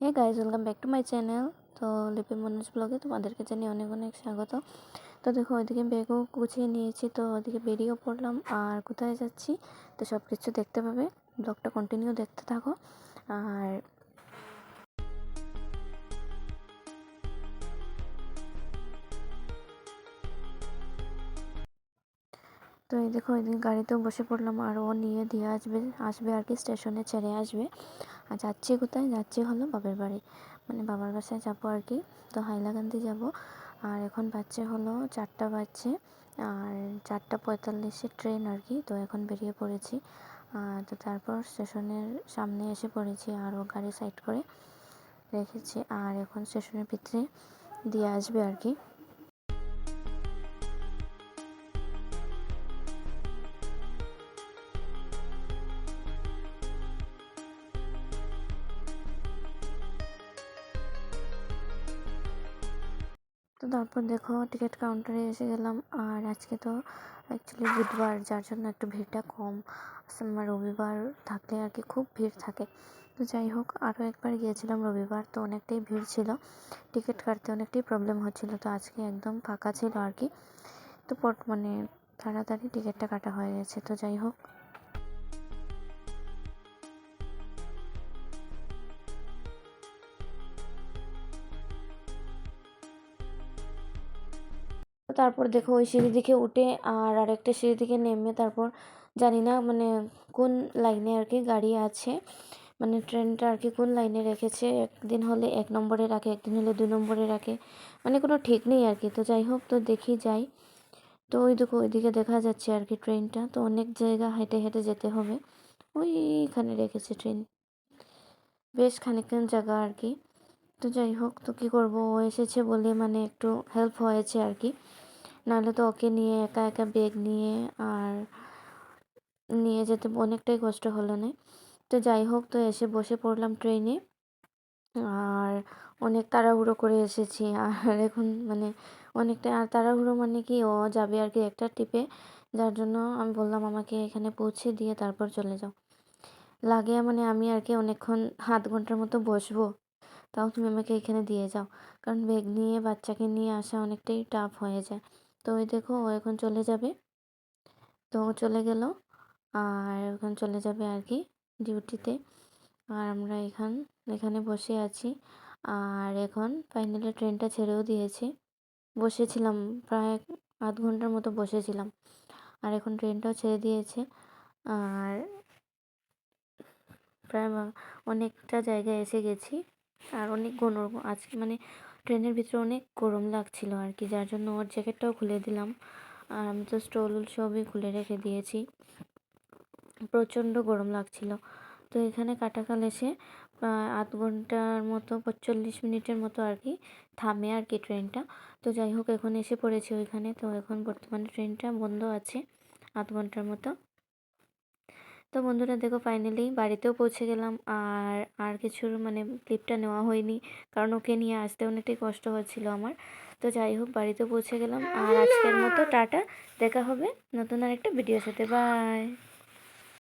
Hey guys welcome back to my channel তো লিপি মনোজ ব্লগে তোমাদেরকে জানিয়ে অনেক অনেক স্বাগত। তো দেখো, ওইদিকে ব্যাগও গুছিয়ে নিয়েছি, তো ওইদিকে বেরিয়েও পড়লাম। আর কোথায় যাচ্ছি? তো সব কিছু দেখতে পাবে। ব্লগটা কন্টিনিউ দেখতে থাকো। আর তো এই দেখো ওইদিন গাড়িতেও বসে পড়লাম, আর ও নিয়ে দিয়ে আসবে আসবে আর কি, স্টেশনে ছেড়ে আসবে। আর যাচ্ছি কোথায়? যাচ্ছি হলো বাবার বাড়ি। মানে বাবার বাসায় যাব আর কি, তো হাইলাকান্দি যাব। আর এখন বাচ্চা হলো চারটা বাজছে, আর চারটা পঁয়তাল্লিশে ট্রেন আর কি, তো এখন বেরিয়ে পড়েছি। তো তারপর স্টেশনের সামনে এসে পড়েছি, আর ও গাড়ি সাইড করে রেখেছি। আর এখন স্টেশনের ভিতরে দিয়ে আসবে আর কি। তো তারপর দেখো টিকিট কাউন্টারে এসে গেলাম। আর আজকে তো অ্যাকচুয়ালি বুধবার, যার জন্য একটু ভিড়টা কম। রবিবার থাকলে আর কি খুব ভিড় থাকে। তো যাই হোক আরও একবার গিয়েছিলাম রবিবার, তো অনেকটাই ভিড় ছিল। টিকিট কাটতে অনেকটাই প্রবলেম হচ্ছিল, তো আজকে একদম ফাঁকা ছিল আর কি। তো পট মানে তাড়াতাড়ি টিকিটটা কাটা হয়ে গেছে, তো যাই হোক। তারপর দেখো ওই সিঁড়ি দিকে উঠে আর আরেকটা সিঁড়ি দিকে নেমে তারপর জানি না মানে কোন লাইনে আর কি গাড়ি আছে। মানে ট্রেনটা আর কি কোন লাইনে রেখেছে, একদিন হলে এক নম্বরে রাখে, একদিন হলে দুই নম্বরে রাখে। মানে কোনো ঠিক নেই আর কি। তো যাই হোক, তো দেখি যাই। তো ওই দেখো, ওইদিকে দেখা যাচ্ছে আর কি ট্রেনটা। তো অনেক জায়গা হেঁটে হেঁটে যেতে হবে। ওইখানে রেখেছে ট্রেন। বেশ খানিকক্ষণ জায়গা আর কি। তো যাই হোক, তো কী করব? ও এসেছে বলে মানে একটু হেল্প হয়েছে আর কি। নাহলে তো ওকে নিয়ে একা একা ব্যাগ নিয়ে আর নিয়ে যেতে অনেকটাই কষ্ট হলো না। তো যাই হোক, তো এসে বসে পড়লাম ট্রেনে আর অনেক তাড়াহুড়ো করে এসেছি। আর এখন মানে অনেকটা, আর তাড়াহুড়ো মানে কি, ও যাবে আর কি একটা টিপে যার জন্য আমি বললাম, আমাকে এখানে পৌঁছে দিয়ে তারপর চলে যাও। লাগে মানে আমি আর কি অনেকক্ষণ আধ ঘণ্টার মতো বসবো। তাও তুমি আমাকে এখানে দিয়ে যাও। কারণ ব্যাগ নিয়ে, বাচ্চাকে নিয়ে আসা অনেকটাই টাফ হয়ে যায়। তো ওই দেখো ও এখন চলে যাবে। তো ও চলে গেল। আর এখন চলে যাবে আর কি ডিউটিতে। আর আমরা এখান, এখানে বসে আছি। আর এখন ফাইনালি ট্রেনটা ছেড়েও দিয়েছে। বসেছিলাম, প্রায় আধ ঘণ্টার মতো বসেছিলাম। আর এখন ট্রেনটাও ছেড়ে দিয়েছে। আর প্রায় অনেকটা জায়গায় এসে গেছি। আর অনেক গরম আজকে মানে ট্রেনের ভিতরে অনেক গরম লাগছিল আর কি যার জন্য ওর জ্যাকেটটাও খুলে দিলাম। আর আমি তো স্টোল সবই খুলে রেখে দিয়েছি। প্রচণ্ড গরম লাগছিল। তো এখানে কাটাকাল এসে আধ ঘণ্টার মতো পঁচল্লিশ মিনিটের মতো আর কি থামে আর কি ট্রেনটা। তো যাই হোক, এখন এসে পড়েছি ওইখানে। তো এখন বর্তমানে ট্রেনটা বন্ধ আছে আধ ঘণ্টার মতো। তো বন্ধুরা দেখো ফাইনালি বাড়িতেও পৌঁছে গেলাম। আর আর কিছুর মানে ক্লিপটা নেওয়া হয়নি। কারণ ওকে নিয়ে আসতে অনেকটাই কষ্ট হচ্ছিল আমার। তো যাই হোক বাড়িতে পৌঁছে গেলাম। আর আজকের মতো টাটা। দেখা হবে নতুন আর একটা ভিডিওর সাথে। বাই